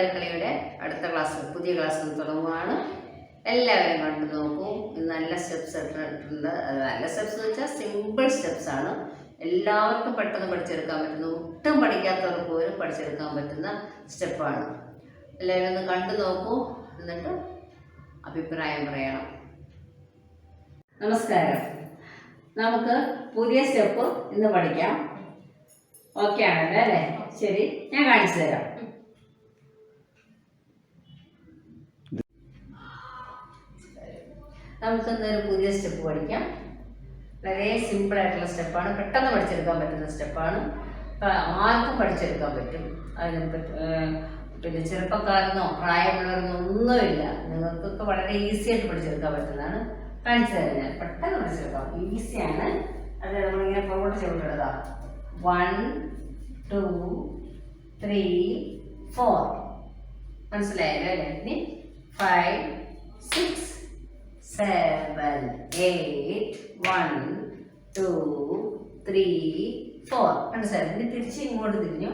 തിരുവാതിരക്കളിയുടെ അടുത്ത ക്ലാസ് പുതിയ ക്ലാസ് തുടങ്ങുകയാണ് എല്ലാവരും കണ്ടു നോക്കൂ. നല്ല സ്റ്റെപ്സ് ഇട്ടിട്ടുണ്ട്. നല്ല സ്റ്റെപ്സ് എന്ന് വെച്ചാൽ സിമ്പിൾ സ്റ്റെപ്സ് ആണ്. എല്ലാവർക്കും പെട്ടെന്ന് പഠിച്ചെടുക്കാൻ പറ്റുന്ന ഒട്ടും പഠിക്കാത്തവർക്ക് പോലും പഠിച്ചെടുക്കാൻ പറ്റുന്ന സ്റ്റെപ്പാണ് എല്ലാവരും ഒന്ന് കണ്ടു നോക്കൂ. എന്നിട്ട് അഭിപ്രായം പറയണം. നമസ്കാരം. നമുക്ക് പുതിയ സ്റ്റെപ്പ് ഇന്ന് പഠിക്കാം. ഓക്കെ ആണല്ലേ? അല്ലേ ശരി. ഞാൻ കാണിച്ചു തരാം. നമുക്ക് ഇന്നൊരു പുതിയ സ്റ്റെപ്പ് പഠിക്കാം. വളരെ സിമ്പിൾ ആയിട്ടുള്ള സ്റ്റെപ്പാണ് പെട്ടെന്ന് പഠിച്ചെടുക്കാൻ പറ്റുന്ന സ്റ്റെപ്പാണ് ആർക്കും പഠിച്ചെടുക്കാൻ പറ്റും. അതിന് പിന്നെ ചെറുപ്പക്കാരെന്നോ പ്രായമുള്ളവരെന്നോ ഒന്നുമില്ല. നിങ്ങൾക്കൊക്കെ വളരെ ഈസി ആയിട്ട് പഠിച്ചെടുക്കാൻ പറ്റുന്നതാണ്. കാണിച്ചു തരാം ഞാൻ. പെട്ടെന്ന് പഠിച്ചെടുക്കാം. ഈസിയാണ് അത് നമ്മളിങ്ങനെ പുറകോട്ട് ചവിട്ടിടുക. വൺ ടു ത്രീ ഫോർ മനസ്സിലായല്ലോ? അല്ലേ ഇനി five six seven eight one two three four മനസ്സിലായി ഇനി തിരിച്ച് ഇങ്ങോട്ട് തിരിഞ്ഞു.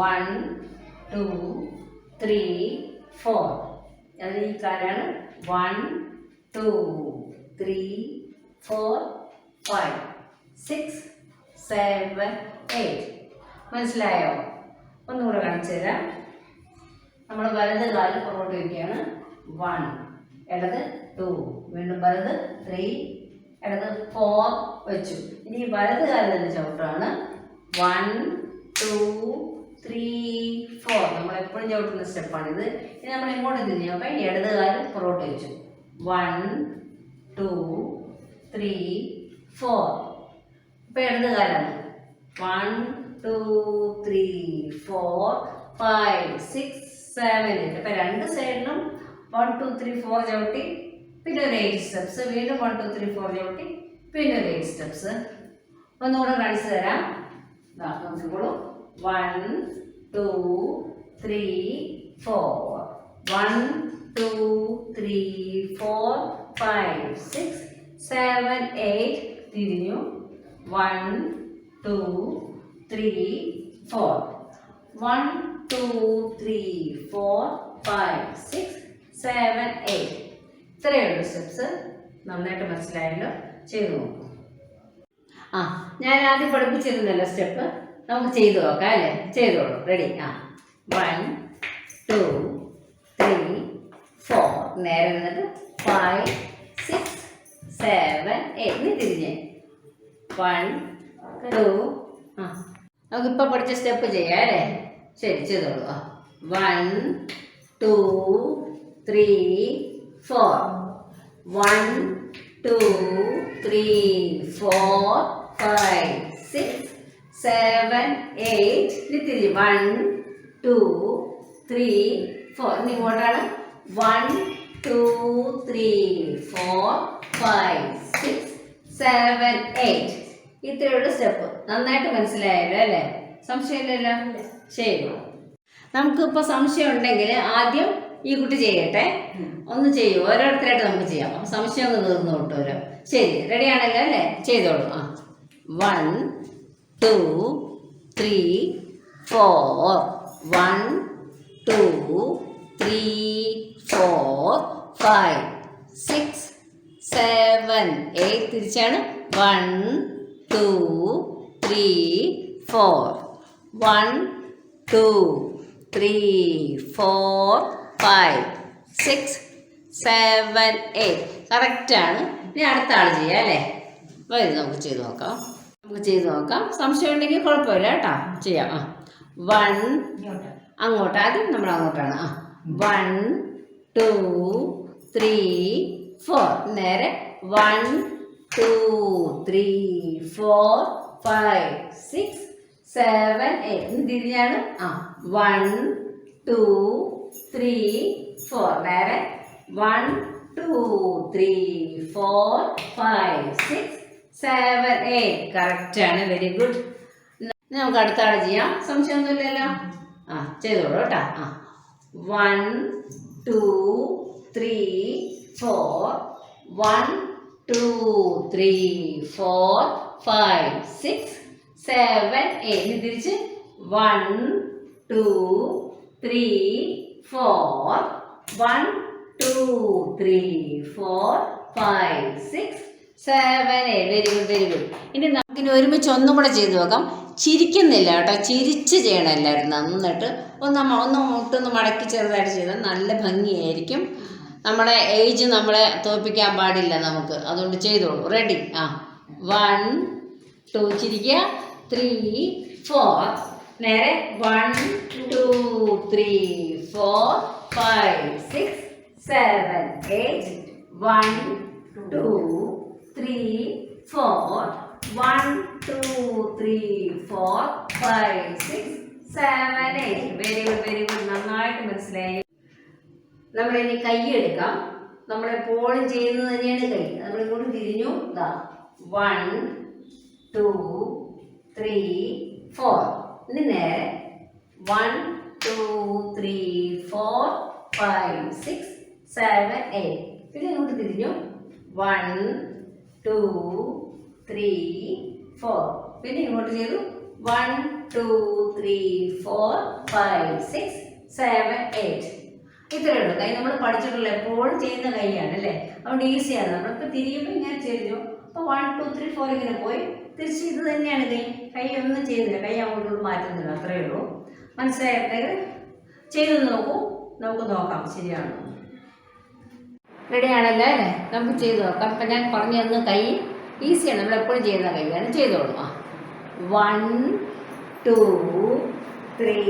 വൺ ടു ത്രീ ഫോർ അത് ഈ കാലാണ് one two three four five six seven eight മനസ്സിലായോ? ഒന്നുകൂടെ കാണിച്ചു തരാം. നമ്മൾ വലത് കാൽ പുറകോട്ട് വയ്ക്കുകയാണ്. വൺ ഇടത് ടു വീണ്ടും വലത് ത്രീ ഇടത് ഫോർ വെച്ചു. ഇനി വലത് കാലം തന്നെ ചവിട്ടാണ്. വൺ ടു ത്രീ ഫോർ നമ്മൾ എപ്പോഴും ചവിട്ടുന്ന ഇത് ഇനി നമ്മൾ ഇങ്ങോട്ട് തിരിഞ്ഞു ഇനി ഇടത് കാലം പുറകോട്ട് വെച്ചു. വൺ ടു ത്രീ ഫോർ ഇപ്പം ഇടത് കാലാണ്. One two three four five six seven eight അപ്പം രണ്ട് സൈഡിലും വൺ ടു ത്രീ ഫോർ ചവിട്ടി. പിന്നെ ഒരു എയ്റ്റ് സ്റ്റെപ്സ് വീണ്ടും വൺ ടു ത്രീ ഫോർ ചവിട്ടി പിന്നെ ഒരു എയ്റ്റ് സ്റ്റെപ്സ് ഒന്നുകൂടെ കാണിച്ചു തരാം. നോക്കിക്കോളൂ. One two three four one two three four five six seven eight തിരിഞ്ഞു. One two three four one two three four five six seven eight ഇത്രയുള്ള സ്റ്റെപ്സ് നന്നായിട്ട് മനസ്സിലായല്ലോ. ചെയ്തു നോക്കൂ. ആ ഞാൻ ആദ്യം പഠിപ്പിച്ചിരുന്നല്ലോ സ്റ്റെപ്പ് നമുക്ക് ചെയ്തു നോക്കാം അല്ലേ? ചെയ്തോളൂ റെഡി ആ. വൺ ടു ത്രീ ഫോർ നേരെ നിന്നിട്ട് ഫൈവ് സിക്സ് സെവൻ എയ്റ്റ് തിരിഞ്ഞേ. വൺ ടു ആ. നമുക്കിപ്പോൾ പഠിച്ച സ്റ്റെപ്പ് ചെയ്യാം അല്ലേ? ശരി ചെയ്തോളൂ. ആ. One two three four one two three four five six seven eight ഇനി തിരിഞ്ഞ്. വൺ ടു ത്രീ ഫോർ ഇനി ഇങ്ങോട്ടാണ്. One two three four five six seven eight ഇത്രയുള്ള സ്റ്റെപ്പ് നന്നായിട്ട് മനസ്സിലായല്ലോ അല്ലേ? സംശയമില്ലല്ലോ? ശരി. നമുക്കിപ്പോൾ സംശയം ഉണ്ടെങ്കിൽ ആദ്യം ഈ കുട്ടി ചെയ്യട്ടെ. ഒന്ന് ചെയ്യൂ. ഓരോരുത്തരായിട്ട് നമുക്ക് ചെയ്യാം. അപ്പം സംശയം ഒന്ന് തീർന്നു കിട്ടുമല്ലോ ശരി. റെഡി ആണല്ലോ അല്ലേ? ചെയ്തോളൂ. ആ. One two three four one two three four five six seven eight തിരിച്ചാണ്. One two three four one two three four five six seven eight കറക്റ്റാണ് ഇനി അടുത്ത ആൾ ചെയ്യാം അല്ലേ? ഇത് നമുക്ക് ചെയ്ത് നോക്കാം. നമുക്ക് ചെയ്ത് നോക്കാം. സംശയം ഉണ്ടെങ്കിൽ കുഴപ്പമില്ല കേട്ടോ. ചെയ്യാം. ആ. വൺ അങ്ങോട്ട്. ആദ്യം നമ്മൾ അങ്ങോട്ടാണ്. ആ. വൺ ടു ത്രീ ഫോർ നേരെ one two three four five six seven eight തിരിഞ്ഞാണ്? ആ. വൺ ടു ത്രീ ഫോർ നേരെ one two three four five six seven eight കറക്റ്റാണ് വെരി ഗുഡ് നമുക്ക് അടുത്ത ആൾ ചെയ്യാം. സംശയമൊന്നുമില്ലല്ലോ? ആ ചെയ്തോളൂ കേട്ടോ. ആ. One two three four one two three four five six seven eight തിരിച്ച്. One two three four one two three four five six seven eight very good very good ഇനി നമുക്കിനി ഒരുമിച്ച് ഒന്നും കൂടെ ചെയ്തു നോക്കാം. ചിരിക്കുന്നില്ല കേട്ടോ. ചിരിച്ച് ചെയ്യണം എല്ലാവരും. നന്നിട്ട് ഒന്ന് ഒന്ന് മുട്ടൊന്ന് മടക്കി ചെറുതായിട്ട് ചെയ്താൽ നല്ല ഭംഗിയായിരിക്കും. നമ്മുടെ ഏജ് നമ്മളെ തോൽപ്പിക്കാൻ പാടില്ല നമുക്ക്. അതുകൊണ്ട് ചെയ്തോളൂ. റെഡി ആ. വൺ ടു ചിരിക്കുക. ത്രീ ഫോർ നേരെ one two three four five six seven eight one two three four one two three four five six seven eight very good very good നന്നായിട്ട് മനസ്സിലായി. നമ്മളിനി കൈ എടുക്കാം. നമ്മളെപ്പോഴും ചെയ്യുന്നത് തന്നെയാണ് കൈ. നമ്മളിങ്ങോട്ട് തിരിഞ്ഞു. ഇതാ വൺ ടു ത്രീ ഫോർ ഇനി നേരെ one two three four five six seven eight പിന്നെ ഇങ്ങോട്ട് തിരിഞ്ഞു? വൺ ടു ത്രീ ഫോർ പിന്നെ ഇങ്ങോട്ട് ചെയ്തു? One two three four five six seven eight ഇത്രയേ ഉള്ളൂ. കൈ നമ്മൾ പഠിച്ചിട്ടുള്ള എപ്പോഴും ചെയ്യുന്ന കൈയാണ് അല്ലേ? അതുകൊണ്ട് ഈസിയാണ് നമ്മളിപ്പോൾ തിരിയുമ്പോൾ ഇങ്ങനെ ചെയ്തു. അപ്പോൾ വൺ ടു ത്രീ ഫോർ ഇങ്ങനെ പോയി. തിരിച്ച് ഇത് തന്നെയാണ് കൈ കൈ ഒന്നും ചെയ്യുന്നില്ല കൈ അങ്ങോട്ടും മാറ്റുന്നില്ല. അത്രയേ ഉള്ളൂ. മനസ്സിലായിട്ട് ചെയ്ത് നോക്കൂ. നമുക്ക് നോക്കാം. ശരിയാണോ? റെഡി ആണല്ലോ അല്ലേ? നമുക്ക് ചെയ്ത് നോക്കാം. അപ്പം ഞാൻ പറഞ്ഞു തന്ന കൈ ഈസിയാണ്. നമ്മൾ എപ്പോഴും ചെയ്യുന്ന കൈയാണ് ചെയ്തോളൂ ആ വൺ ടു ത്രീ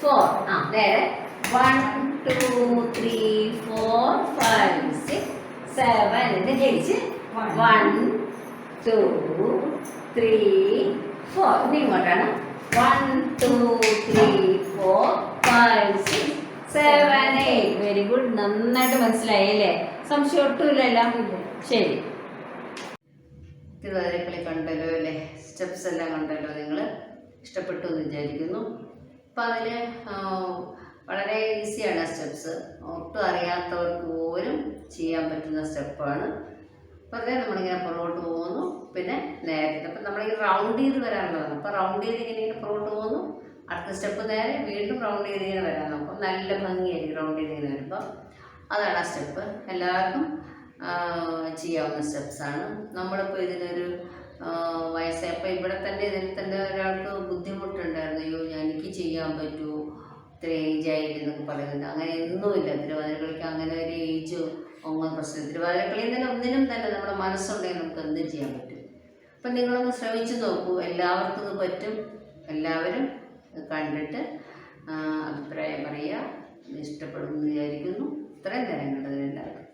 ഫോർ ആ നേരെ one two three four five six seven എന്ന് ജയിച്ച്. വൺ ടു ത്രീ ഫോർ ഇനി ഇങ്ങോട്ടാണ്. One two three four five six seven eight very good നന്നായിട്ട് മനസ്സിലായി അല്ലേ? സംശയം ഒട്ടുമില്ലല്ലോ ശരി. തിരുവാതിരക്കളി കണ്ടല്ലോ അല്ലേ? സ്റ്റെപ്സ് എല്ലാം കണ്ടല്ലോ. നിങ്ങൾ ഇഷ്ടപ്പെട്ടു എന്ന് വിചാരിക്കുന്നു. അപ്പം അതിൽ വളരെ ഈസിയാണ് സ്റ്റെപ്സ് ഒട്ടും അറിയാത്തവർക്ക് പോലും ചെയ്യാൻ പറ്റുന്ന സ്റ്റെപ്പാണ് വെറുതെ നമ്മളിങ്ങനെ പുറകോട്ട് പോകുന്നു പിന്നെ നേരത്തെ അപ്പം നമ്മളിങ്ങനെ റൗണ്ട് ചെയ്ത് വരാനുള്ളതാണ് അപ്പോൾ റൗണ്ട് ചെയ്ത് ഇങ്ങനെ ഇങ്ങനെ പുറകോട്ട് പോകുന്നു അടുത്ത സ്റ്റെപ്പ് നേരെ വീണ്ടും റൗണ്ട് ചെയ്ത് ഇങ്ങനെ വരാൻ നോക്കും. നല്ല ഭംഗിയായിരിക്കും റൗണ്ട് ചെയ്ത് ഇങ്ങനെ വരുമ്പോൾ അതാണ് ആ സ്റ്റെപ്പ് എല്ലാവർക്കും ചെയ്യാവുന്ന സ്റ്റെപ്സാണ് നമ്മളിപ്പോൾ ഇതിനൊരു വയസ്സായപ്പോൾ ഇവിടെ തന്നെ ഇതിൽ തന്നെ ഒരാൾക്ക് ബുദ്ധിമുട്ടുണ്ടായിരുന്നു. അയ്യോ ഞാൻ എനിക്ക് ചെയ്യാൻ പറ്റുമോ ഇത്ര ഏജ് ആയിട്ട് എന്നൊക്കെ പറയുന്നുണ്ട്. അങ്ങനെ ഒന്നുമില്ല. തിരുവാതിരകളിക്ക് അങ്ങനെ ഒരു ഏജ് ഒന്നും പ്രശ്നം. തിരുവാതിരക്കളിയിൽ തന്നെ ഒന്നിനും തന്നെ നമ്മുടെ മനസ്സുണ്ടെങ്കിൽ നമുക്ക് എന്ത് ചെയ്യാൻ പറ്റും? അപ്പം നിങ്ങളൊന്ന് ശ്രമിച്ചു നോക്കൂ. എല്ലാവർക്കും ഇത് പറ്റും. എല്ലാവരും കണ്ടിട്ട് അഭിപ്രായം പറയുക. ഇഷ്ടപ്പെടുമെന്ന് വിചാരിക്കുന്നു. ഇത്രയും നേരം കണ്ടതിന് എല്ലാവർക്കും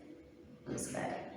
നമസ്കാരം.